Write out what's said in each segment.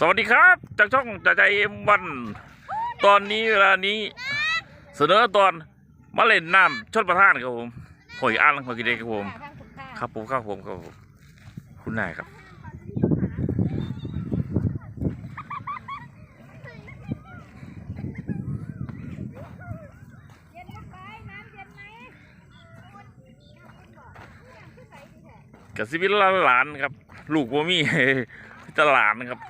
สวัสดีครับ จากช่องจ่าใจเอ็มวันตอนนี้เวลานี้เสนอตอนมาเล่นน้ำชนประทานครับผมหอยอ่างหอยกิเด็กครับผมครับผมครับผมครับผมคุณนายครับเกับชีวิตหลานครับ ลูกบ่มีแตหลานครับ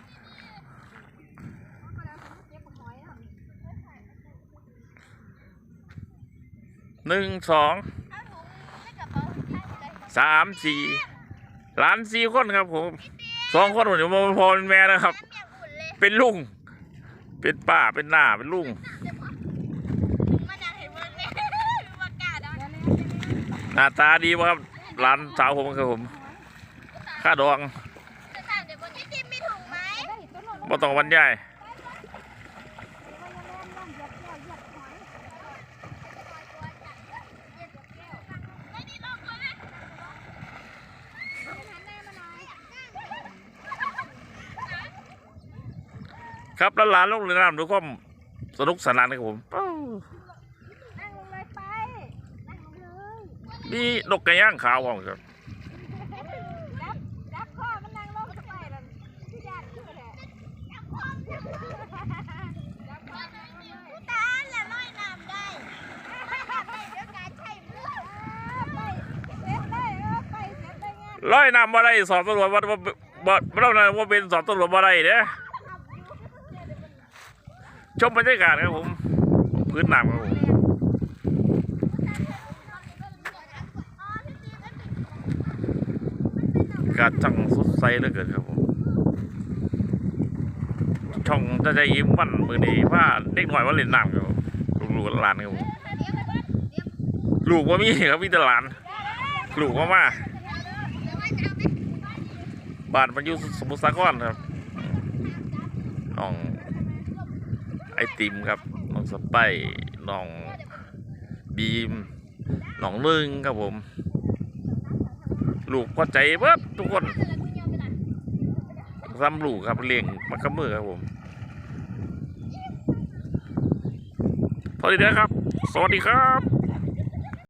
หนึ่งสองสามสี่หลานสี่คนครับผมสองคนผมจะมาพอเป็นแม่นะครับ เป็นลุง เป็นป้าเป็นหน้าเป็นลุงหน้าตาดีป่ะครับหลานสาวผมครับผมค่าดองบ่ต้องบรรยา ครับแล้วหลานลงเรือน้ำดูความสนุกสนานครับผมเอ้านั่งลงเลยไปนั่งลงเลยมีนกกระย่างขาวผมครับจับจับข้อมันนั่งลงไปแล้วที่ญาติขึ้นแหละจับข้อจับข้อจับข้อนั่งลงเลยตาละน้อยน้ำได้ไปเดี๋ยวการใช้มือไปเสร็จได้เออไปเสร็จได้ไงร้อยนำมาได้สอบตำรวจว่าว่าบ่ไม่ต้องนะว่าเป็นสอบตำรวจมาได้เด้อ ชมบรรยากาศครับผมพื้นหน้ำครับผมกาศช่างสดใสเหลือเกินครับผมช่องจะใจยิ้มวันมือนี้ว่าเด็กหน่อยว่าเล่นน้ำครับผมลูกหลานครับผมลูกว่ามีครับมีแต่หลานลูกว่ามาบ้านมันอยู่สมุทรสาครครับน้อง ไอติมครับน้องสไปร์น้องบีมน้องนึงครับผม ลูกก็ใจเบิดทุกคนซ้ำลูกครับเลี้ยงมักกะมือครับผมพอดีนะครับ สวัสดีครับ